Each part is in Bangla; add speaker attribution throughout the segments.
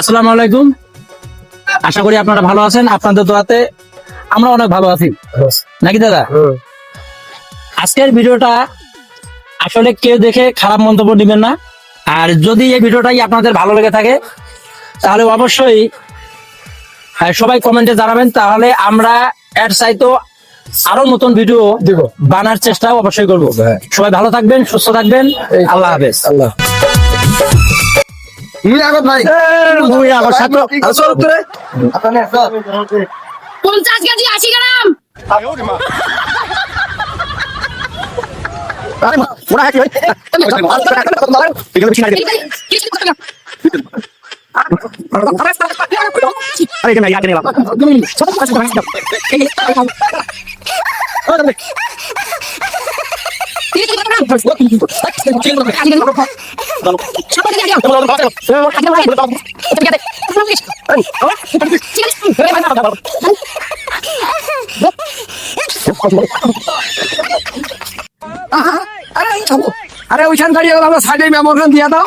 Speaker 1: আসসালামু আলাইকুম। আশা করি আপনারা ভালো আছেন আপনাদের দোয়াতে আমরা অনেক ভালো আছি। নাকি দাদা? আজকের ভিডিওটা আসলে কেউ দেখে খারাপ মন্তব্য দিবেন না। আর যদি এই ভিডিওটাই আপনাদের ভালো লেগে থাকে তাহলে অবশ্যই সবাই কমেন্টে জানাবেন। তাহলে আমরা এর চাইতো আরও নতুন ভিডিও
Speaker 2: দিব।
Speaker 1: বানার চেষ্টা অবশ্যই করব।
Speaker 2: হ্যাঁ।
Speaker 1: সবাই ভালো থাকবেন সুস্থ থাকবেন। আল্লাহ হাফেজ।
Speaker 2: আল্লাহ
Speaker 3: পঞ্চাশ কেজি আশি গ্রাম
Speaker 2: আরে মা ওরা কি হয় আরে কেন ইয়াকে নিলাম আরে ওইখান দাঁড়িয়ে আমরা সাইডে মেমো খান দিয়া দাও।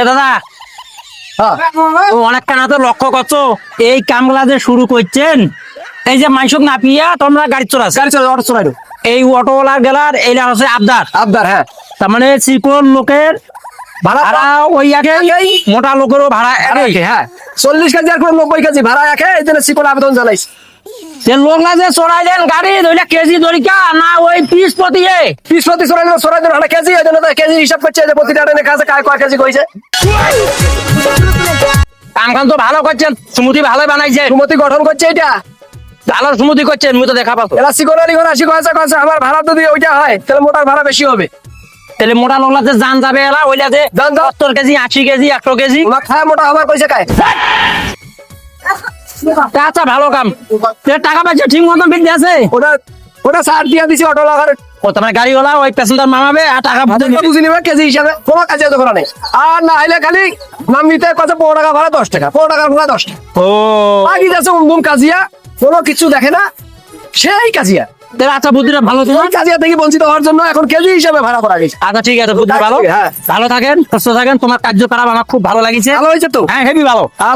Speaker 1: দাদা তো লক্ষ্য করছ এই কামগুলা যে শুরু করছেন এই যে মাইসক না পিয়া তোমরা গাড়ি চলাস
Speaker 2: গাড়ি চলে অটো চলাই
Speaker 1: এই অটোওয়ালার গেলার এইটা হচ্ছে আবদার
Speaker 2: আবদার হ্যাঁ
Speaker 1: তার মানে লোকের
Speaker 2: ভাড়া
Speaker 1: মোটা লোকেরও
Speaker 2: হ্যাঁ। চল্লিশ কেজি আর নব্বই কেজি ভাড়া একে এই জন্য সিকল আবেদন জানাইছি।
Speaker 1: সে লোকলা যে চড়াই গাড়ি ধরলে কেজি দরিকা না ওই পিস প্রতি
Speaker 2: পিস প্রতি সরাই দিল সরাই কেজি ওই জন্য তো কেজি হিসাব করছে যে প্রতিটা ট্রেনে কাছে কায় কয় কেজি কইছে?
Speaker 1: কাম খান তো ভালো করছেন স্মুতি ভালো বানাইছে।
Speaker 2: সুমতি গঠন করছে এটা
Speaker 1: ভালো স্মুতি করছেন মুই তো দেখা পাবো
Speaker 2: এরা সিকোনারি ঘর আশি কয়েছে কয়েছে আমার ভাড়া যদি ওইটা হয় তাহলে মোটার ভাড়া বেশি হবে।
Speaker 1: তাহলে মোটা লোকলা যে জান যাবে এলা ওইলা যে সত্তর কেজি আশি কেজি একশো কেজি।
Speaker 2: খায় মোটা হবার কইছে কায়?
Speaker 1: আচ্ছা ভালো কাম। টাকা পাইছে ঠিক মতন বিল আছে
Speaker 2: ওটা ওটা সার দিয়ে দিছি অটো লাগার।
Speaker 1: ও তোমার গাড়িওয়ালা ওই প্যাসেঞ্জার মামাবে আর টাকা ভাতে
Speaker 2: বুঝি নিবে কেজি হিসাবে। কোনো কাজে তো করা নেই। আর না হইলে খালি নাম নিতে কত পনেরো টাকা ভাড়া দশ টাকা। পনেরো টাকার ভাড়া দশ টাকা।
Speaker 1: ও।
Speaker 2: বাকি যাচ্ছে উমদুম কাজিয়া কোনো কিছু দেখে না সেই কাজিয়া।
Speaker 1: আচ্ছা বুদ্ধিটা ভালো
Speaker 2: কাজিয়া থেকে বঞ্চিত হওয়ার জন্য এখন কেজি হিসাবে ভাড়া করা গেছে।
Speaker 1: আচ্ছা ঠিক আছে বুদ্ধি ভালো
Speaker 2: হ্যাঁ।
Speaker 1: ভালো থাকেন সুস্থ থাকেন তোমার কার্যকলাপ আমার খুব ভালো লাগিছে।
Speaker 2: ভালো হয়েছে তো?
Speaker 1: হ্যাঁ হেভি ভালো।
Speaker 2: আর